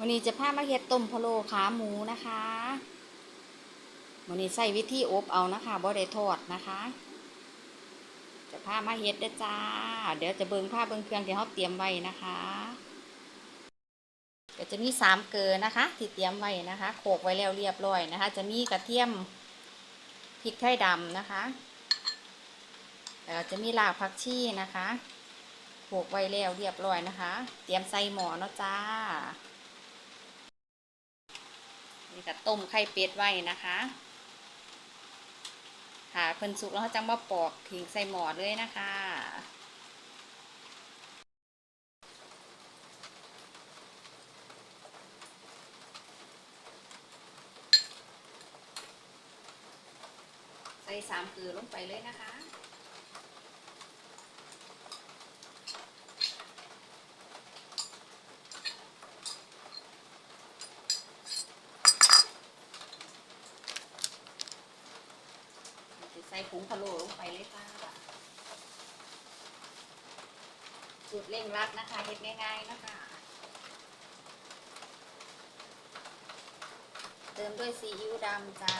วันนี้จะพามาเฮ็ดต้มพะโล้ขาหมูนะคะวันนี้ใส่วิธีอบเอานะคะบ่ได้ทอดนะคะ จะพามาเฮ็ดเด้จ้า เดี๋ยวจะเบิ่งภาเบิ่งเครื่องที่เราเตรียมไว้นะคะก็จะมีสามเกลือนะคะ ที่เตรียมไว้นะคะโขกไว้แล้วเรียบร้อยนะคะ จะมีกระเทียมพริกไทยดำนะคะแล้วจะมีรากผักชีนะคะโขกไว้แล้วเรียบร้อยนะคะ เตรียมใส่หม้อเนาะจ้า นี่ก็ต้มไข่เป็ดไว้นะคะค่ะเพิ่นสุกแล้วเขาจังมาปอกทิ้งใส่หม้อเลยนะคะใส่สามเกลือลงไปเลยนะคะ ส่ผงพะโล้ลงไปเลยค่ะสูตรเร่งรัดนะคะเฮ็ดง่ายๆนะคะ เติมด้วยซีอิ๊วดำจ้า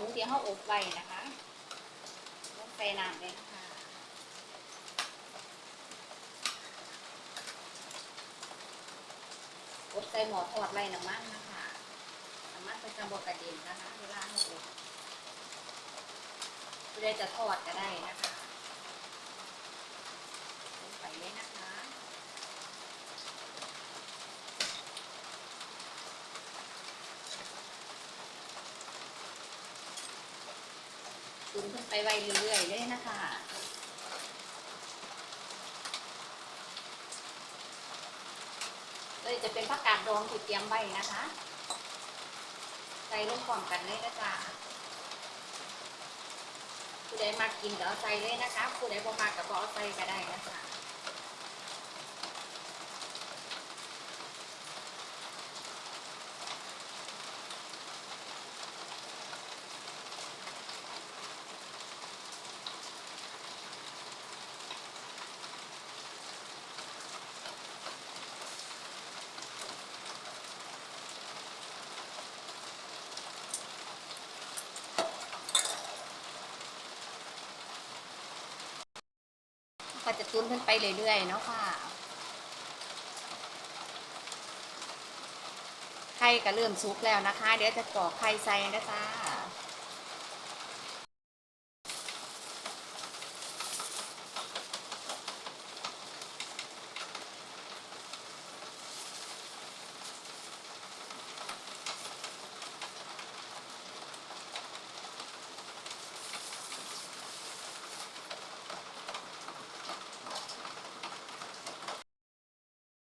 มูที่เขาอบไว้นะคะลงไปน้ำเลยค่ะอบใส่หม้อทอดไว้น้ำมันนะคะน้ำมันเป็นกระบอกกระเด็นนะคะเวลาเขาอบเพื่อจะทอดก็ได้นะคะลงไปเลยนะคะ ตุ นขึ้นไปไวเรื่อยๆเลยนะคะเลยจะเป็นผักกาดดองที่เตรียมไว้นะคะ ใส่ลงกล่องกันเลยนะจ๊ะผู้ใดมากินก็เอาใส่เลยนะคะผู้ใดบ่มาก็บ่เอาใส่ก็ได้นะคะ ก็จะตุ้นขึ้นไปเรื่อยๆเนาะค่ะไข่ก็เริ่มสุกแล้วนะคะ เดี๋ยวจะกรอกไข่ใส่นะจ๊ะ